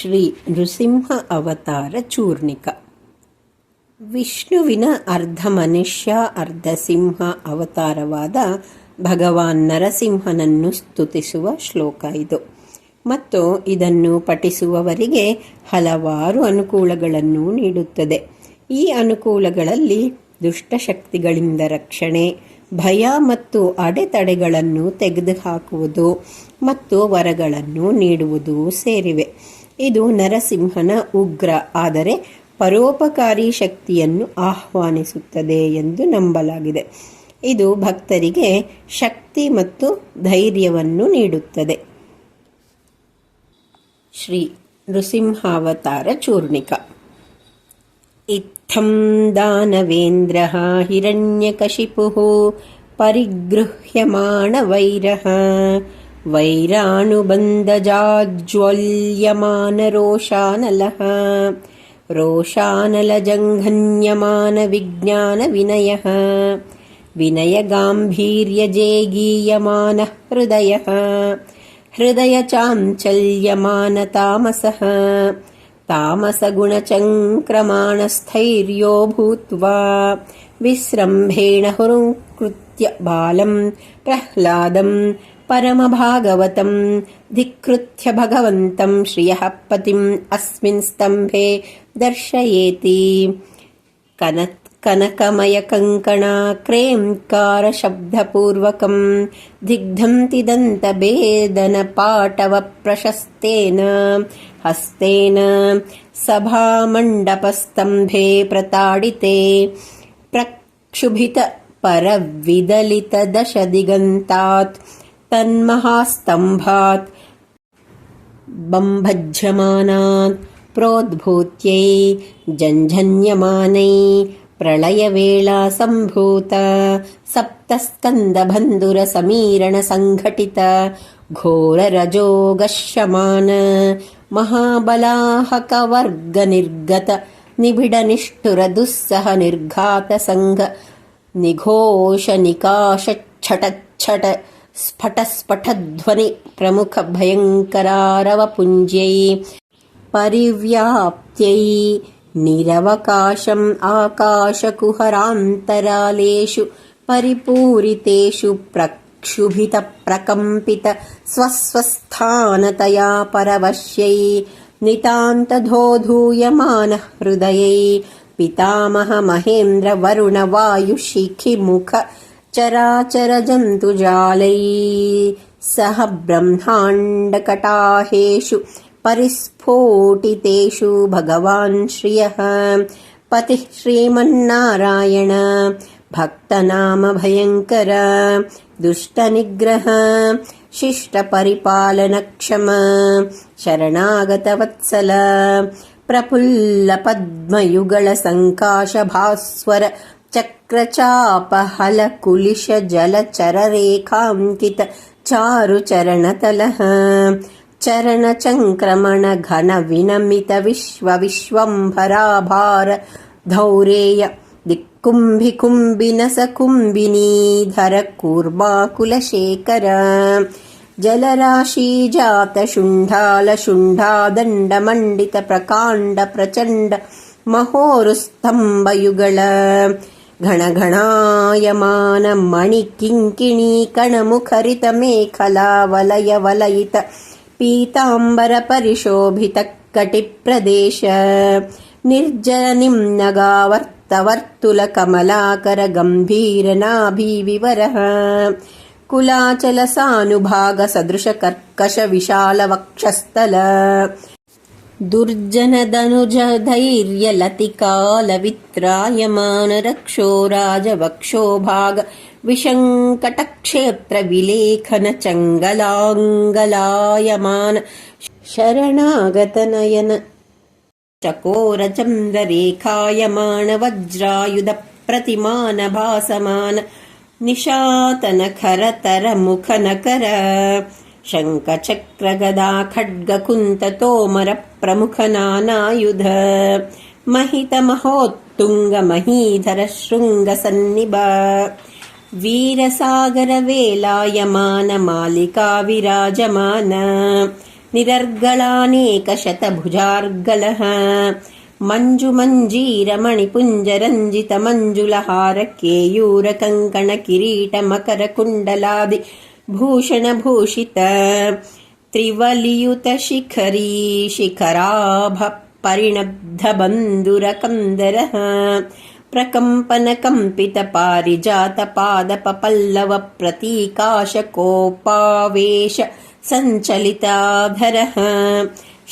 ಶ್ರೀ ನೃಸಿಂಹ ಅವತಾರ ಚೂರ್ಣಿಕ. ವಿಷ್ಣುವಿನ ಅರ್ಧ ಮನುಷ್ಯ, ಅರ್ಧ ಸಿಂಹ ಅವತಾರವಾದ ಭಗವಾನ್ ನರಸಿಂಹನನ್ನು ಸ್ತುತಿಸುವ ಶ್ಲೋಕ ಇದು. ಮತ್ತು ಇದನ್ನು ಪಠಿಸುವವರಿಗೆ ಹಲವಾರು ಅನುಕೂಲಗಳನ್ನು ನೀಡುತ್ತದೆ. ಈ ಅನುಕೂಲಗಳಲ್ಲಿ ದುಷ್ಟಶಕ್ತಿಗಳಿಂದ ರಕ್ಷಣೆ, ಭಯ ಮತ್ತು ಅಡೆತಡೆಗಳನ್ನು ತೆಗೆದುಹಾಕುವುದು ಮತ್ತು ವರಗಳನ್ನು ನೀಡುವುದು ಸೇರಿವೆ. ಇದು ನರಸಿಂಹನ ಉಗ್ರ, ಆದರೆ ಪರೋಪಕಾರಿ ಶಕ್ತಿಯನ್ನು ಆಹ್ವಾನಿಸುತ್ತದೆ ಎಂದು ನಂಬಲಾಗಿದೆ. ಇದು ಭಕ್ತರಿಗೆ ಶಕ್ತಿ ಮತ್ತು ಧೈರ್ಯವನ್ನು ನೀಡುತ್ತದೆ. ಶ್ರೀ ನೃಸಿಂಹಾವತಾರ ಚೂರ್ಣಿಕ. ಇತ್ತಂ ದಾನವೇಂದ್ರ ಹಿರಣ್ಯಕಶಿಪು ಪರಿಗೃಹ್ಯಮಾಣವೈರಃ. वैरानुबन्धजाज्वल्यमानरोषानलः रोषानलजङ्घन्यमानविज्ञानविनयः। विनयगाम्भीर्यजेगीयमानः हृदयः। हृदयचाञ्चल्यमानतामसः। तामसगुणचङ्क्रमाणस्थैर्यो भूत्वा विस्रम्भेण हुरुकृत्य बालं प्रह्लादं परमभागवतं धिक्कृत्य भगवन्तं श्रियः पतिम् अस्मिन् स्तम्भे दर्शयेति। कनत् कनकमयकङ्कणाक्रेङ्कारशब्दपूर्वकं दिग्धं तिदन्तभेदनपाटवप्रशस्तेन हस्तेन सभामण्डपस्तम्भे प्रताडिते प्रक्षुभितपरविदलितदशदिगन्तात् तन्महास्तम्भात्। बम्भज्यमानात् प्रोद्भूत्यै जञ्झन्यमानै प्रलयवेळासम्भूत सप्तस्कन्दबन्धुरसमीरणसङ्घटित घोररजोगश्यमान महाबलाहकवर्गनिर्गत निबिडनिष्ठुरदुःसह निर्घातसङ्घ निघोषनिकाशच्छटच्छट स्फटस्फटध्वनि प्रमुखभयङ्करारवपुञ्ज्यै परिव्याप्त्यै निरवकाशम् आकाशकुहरान्तरालेषु परिपूरितेषु प्रक्षुभितप्रकम्पित स्वस्वस्थानतया परवश्यै नितान्तधोधूयमानः हृदयै पितामह महेन्द्र वरुण वायुशिखिमुख चराचरजन्तुजालै सह ब्रह्माण्डकटाहेषु परिस्फोटितेषु भगवान् श्रियः पतिः श्रीमन्नारायण भक्तनाम भयङ्कर दुष्टनिग्रह शिष्टपरिपालनक्षम शरणागतवत्सल प्रफुल्लपद्मयुगलसङ्काशभास्वर चक्रचापहलकुलिशजलचररेखाङ्कित चारुचरणतलः। चरणचङ्क्रमण घन विनमित विश्व विश्वम्भराभार धौरेय दिक्कुम्भिकुम्बिनस कुम्बिनीधर कूर्माकुलशेखर जलराशीजात शुण्डाल शुण्डादण्डमण्डित प्रकाण्ड प्रचण्ड महोरुस्तम्भयुगळ घणघणायमान मणिकिङ्किणी कणमुखरित मेखला वलय वलयित पीताम्बरपरिशोभितकटिप्रदेश निर्जनिम्नगावर्तवर्तुलकमलाकर गम्भीरनाभिविवरः कुलाचलसानुभागसदृशकर्कश विशालवक्षस्थल दुर्जनदनुजधैर्यलतिकालवित्रायमान रक्षो राजवक्षोभाग विशङ्कटक्षेत्रविलेखनचङ्गलाङ्गलायमान शरणागतनयन चकोरचन्द्ररेखायमान वज्रायुधप्रतिमान भासमान निशातनखरतरमुखनकर शङ्खचक्रगदा खड्गकुन्ततोमर प्रमुखनानायुध महितमहोत्तुङ्गमहीधर शृङ्गसन्निभ वीरसागरवेलायमान मालिका विराजमान निरर्गलानेकशतभुजार्गलः मञ्जुमञ्जीरमणिपुञ्जरञ्जितमञ्जुलहार केयूरकङ्कणकिरीटमकरकुण्डलादि भूषणभूषित त्रिवलियुतशिखरी शिखराभ परिणब्धबन्धुरकन्दरः प्रकम्पनकम्पितपारिजातपादपपल्लव प्रतीकाशकोपावेश सञ्चलिताधरः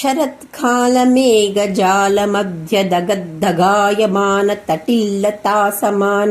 शरत्कालमेघजालमध्यदगद्दगायमान तटिल्लतासमान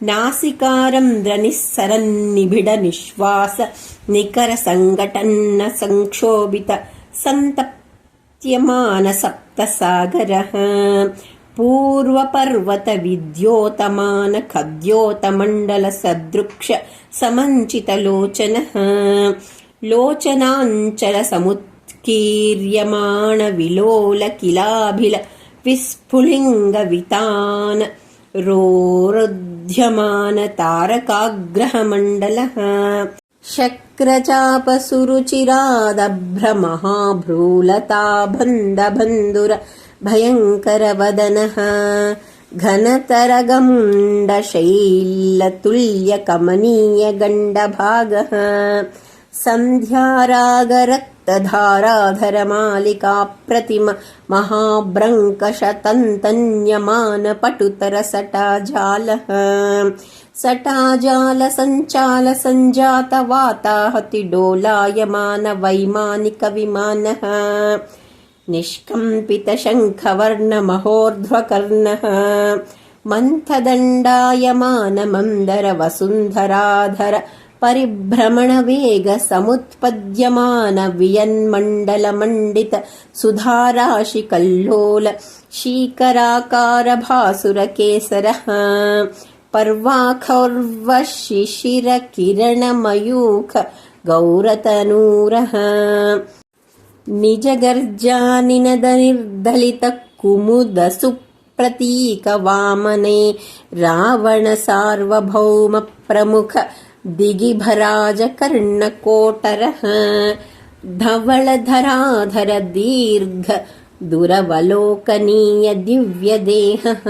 विजृम्भमान सप्तजिह्व जिह्वातुलित तरलतरायमाण विभ्राजमान जिह्व मेरुमन्दर महागुहान्तराळ विस्तार विपुल वक्त्रनासिकारन्ध्रः नासिकारन्ध्र निःसरन्निबिड निःश्वास निकर सङ्घटन्न संक्षोभित सन्तप्यमान सप्तसागरः पूर्वपर्वत विद्योतमान खद्योतमण्डल सदृक्ष समञ्चितलोचनः लोचनाञ्चल समुत्कीर्यमाण विलोल किलाभिल विस्फुलिङ्गवितान रोरुध्यमान तारकाग्रहमण्डलः शक्रचापसुरुचिरादभ्रमहाभ्रूलता बन्धबन्धुर भयङ्करवदनः। घनतरगमुण्डशैलतुल्यकमनीयगण्डभागः महाभ्रङ्कशतन्तन्यमानपटुतरसटाजालः सटाजालसञ्चाल सञ्जातवाताहतिडोलायमान वैमानिकविमानः निष्कम्पितशङ्खवर्णमहोर्ध्वकर्णः। मन्थदण्डायमानमन्दर परिभ्रमणवेग सुधाराशिकल्लोल शीकराकार भासुरकेसरः पर्वाखौर्वशिशिरकिरणमयूख गौरतनूरः निजगर्जानिनदनिर्दलित कुमुद दिगिभराजकर्णकोटरः। धवलधराधर दीर्घ दुरवलोकनीय दिव्यदेहः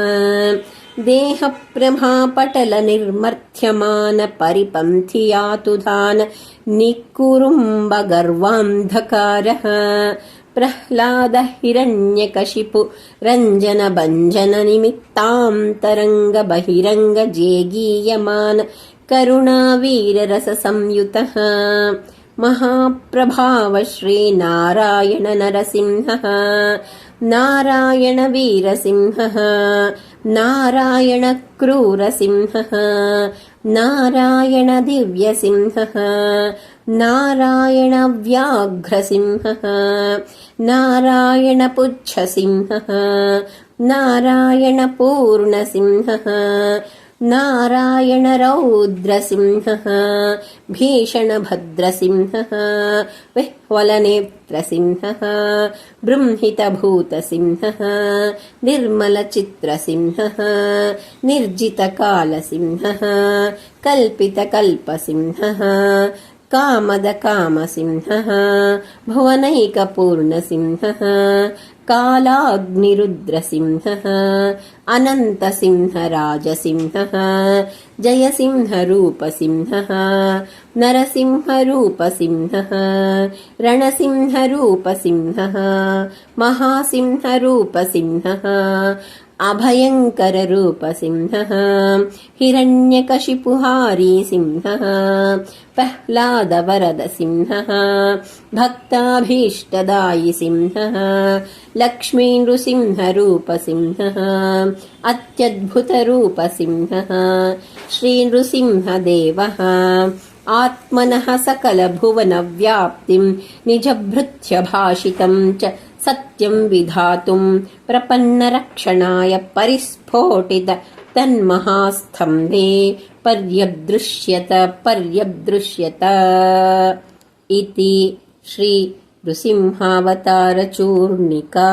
देहप्रभापटल निर्मर्थ्यमान परिपन्थियातुधान निकुरुम्ब गर्वान्धकारः प्रह्लाद हिरण्यकशिपु रञ्जन भञ्जन निमित्तान्तरङ्ग बहिरङ्ग जेगीयमान करुणावीररस संयुतः महाप्रभाव नरसिंहः नारायण वीरसिंहः नारायण क्रूरसिंहः नारायण दिव्यसिंहः नारायण व्याघ्रसिंहः नारायण पुच्छसिंहः नारायण पूर्णसिंहः नारायण रौद्रसिंहः भीषणभद्रसिंहः विह्वलनेत्रसिंहः बृंहितभूतसिंहः निर्मलचित्रसिंहः निर्जितकालसिंहः कल्पितकल्पसिंहः कामदकामसिंहः भुवनैकपूर्णसिंहः कालाग्निरुद्रसिंहः अनन्तसिंहराजसिंहः जयसिंहरूपसिंहः नरसिंहरूपसिंहः रणसिंहरूपसिंहः महासिंहरूपसिंहः अभयङ्कररूपसिंहः हिरण्यकशिपुहारी सिंहः प्रह्लादवरदसिंहः भक्ताभीष्टदायि सिंहः लक्ष्मीनृसिंहरूपसिंहः अत्यद्भुतरूपसिंहः श्रीनृसिंहदेवः आत्मनः सकलभुवनव्याप्तिम् निजभृत्यभाषितम् च सत्यं विधातुं प्रपन्नरक्षणाय परिस्फोटित तन्महास्तम्भे पर्यदृश्यत पर्यदृश्यत इति श्री नृसिंहावतारचूर्णिका